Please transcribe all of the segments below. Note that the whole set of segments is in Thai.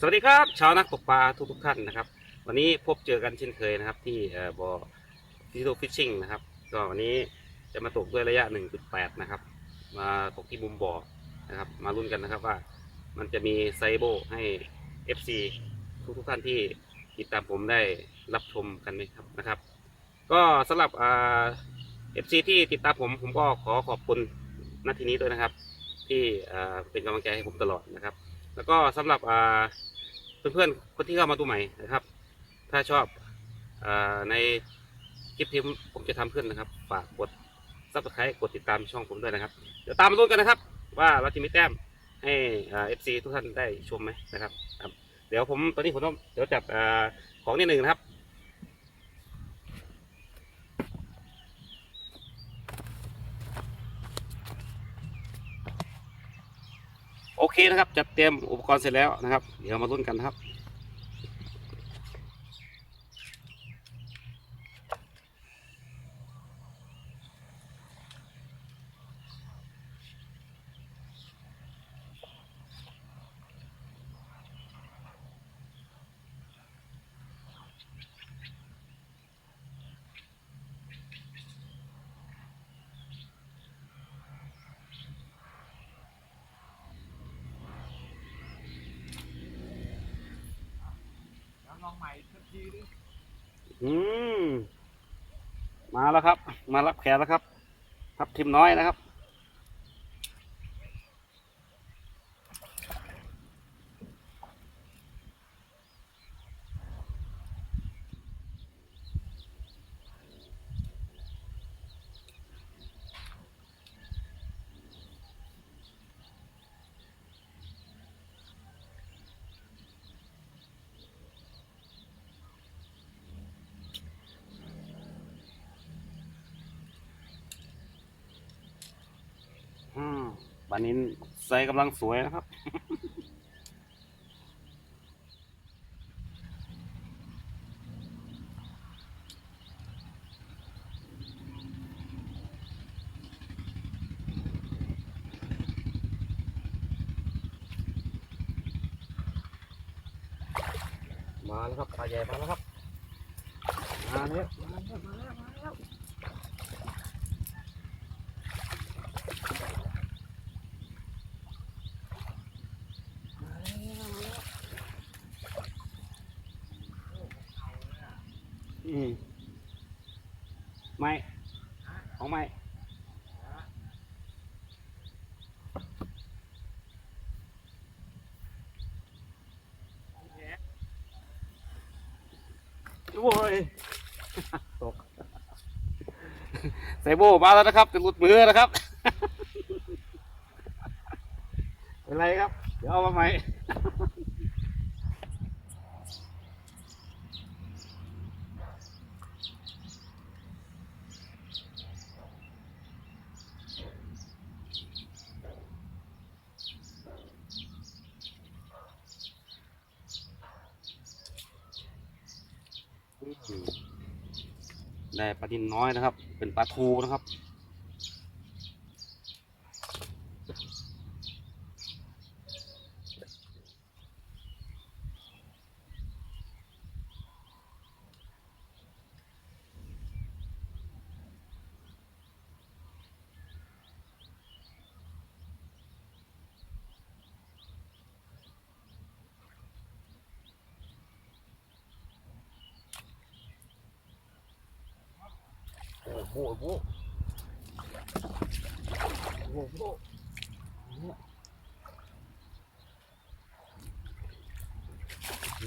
สวัสดีครับชาวนักตกปลาทุกทุกๆท่านนะครับ วันนี้พบเจอกันเช่นเคยนะครับ ที่บ่อบ่อฟิโตฟิชชิ่งนะครับ ก็วันนี้จะมาตกด้วยระยะ 1.8 นะครับ มาตกที่มุมบ่อนะครับ มาลุ้นกันนะครับว่ามันจะมีไซโบให้ FC ทุกทุกๆท่านที่ติดตามผมได้รับชมกันไหมครับนะครับ ก็สำหรับเอ่า FC ที่ติดตามผมผมก็ขอขอบคุณณทีนี้ด้วยนะครับ ที่เป็นกำลังใจให้ผมตลอดนะครับแล้วก็สำหรับ เพื่อนๆคนที่เข้ามาดูใหม่นะครับ ถ้าชอบอในคลิปที่ผมจะทำขึ้นนะครับ ฝากกดซับสไครต์กดติดตามช่องผมด้วยนะครับ เดี๋ยวตามมาลุ้นกันนะครับ ว่าเราจะมีแต้มให้เอฟซีทุกท่านได้ชมไหมนะครับ เดี๋ยวผมตอนนี้ผมต้องเดี๋ยวจับอของนิดหนึ่งนะครับ เคนะครับ จัดเตรียมอุปกรณ์เสร็จแล้วนะครับ เดี๋ยวมาลุ้นกันครับ องใหม่สักทีดิอืม มาแล้วครับ มารับแขกแล้วครับ ทับทิมน้อยนะครับ อื มบานนี้ใสกำลังสวยนะครับ มาแล้วครับปลาใหญ่มาแล้วครับ มาแล้วมาแล้วมาแล้วมาแล้ว อืมไม่ของไม่โว้ยตกใส่โบมาแล้วนะครับจะหลุดมือนะครับ เป็นไรครับ เดี๋ยวเอามาใหม่ ได้ปลาดินน้อยนะครับ เป็นปลาทูนะครับ โอ้โหโอ้โห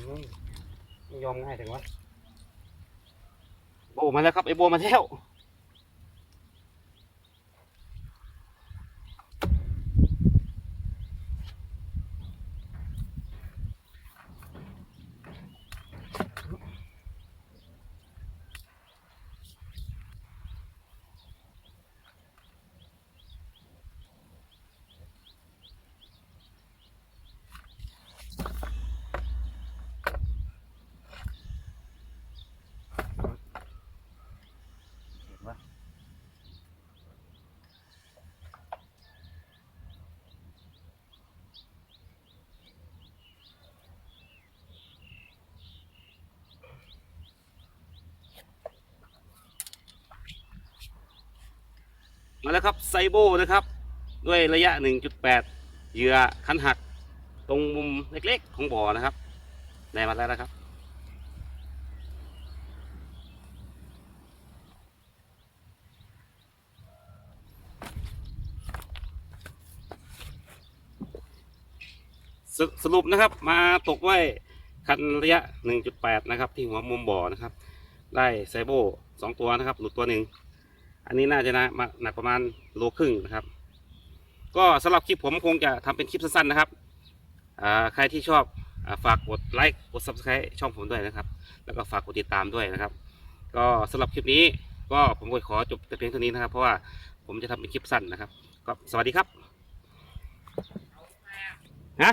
ยอมไม่ยอมง่ายถึงวะโบมาแล้วครับไอโบมาแล้ว โมาแล้วครับไซโบนะครับ ด้วยระยะ 1.8 เหยื่อคันหัก ตรงมุมเล็กๆของบ่อนะครับได้มาแล้วนะครับสสรุปนะครับมาตกไว้คันระยะ 1.8 นะครับ ที่หัวมุมบ่อนะครับ ได้ไซโบสองตัวนะครับ หลุดตัวหนึ่ง อันนี้น่าจะนะมาหนักประมาณโลครึ่งนะครับ ก็สำหรับคลิปผมคงจะทำเป็นคลิปสั้นๆนะครับใครที่ชอบอฝากกดไลค์กด subscribe ช่องผมด้วยนะครับ แล้วก็ฝากกดติดตามด้วยนะครับ ก็สำหรับคลิปนี้ก็ผมก็ขอจบแต่เพียงเท่านี้นะครับ เพราะว่าผมจะทำเป็นคลิปสั้นนะครับ ก็สวัสดีครับฮะ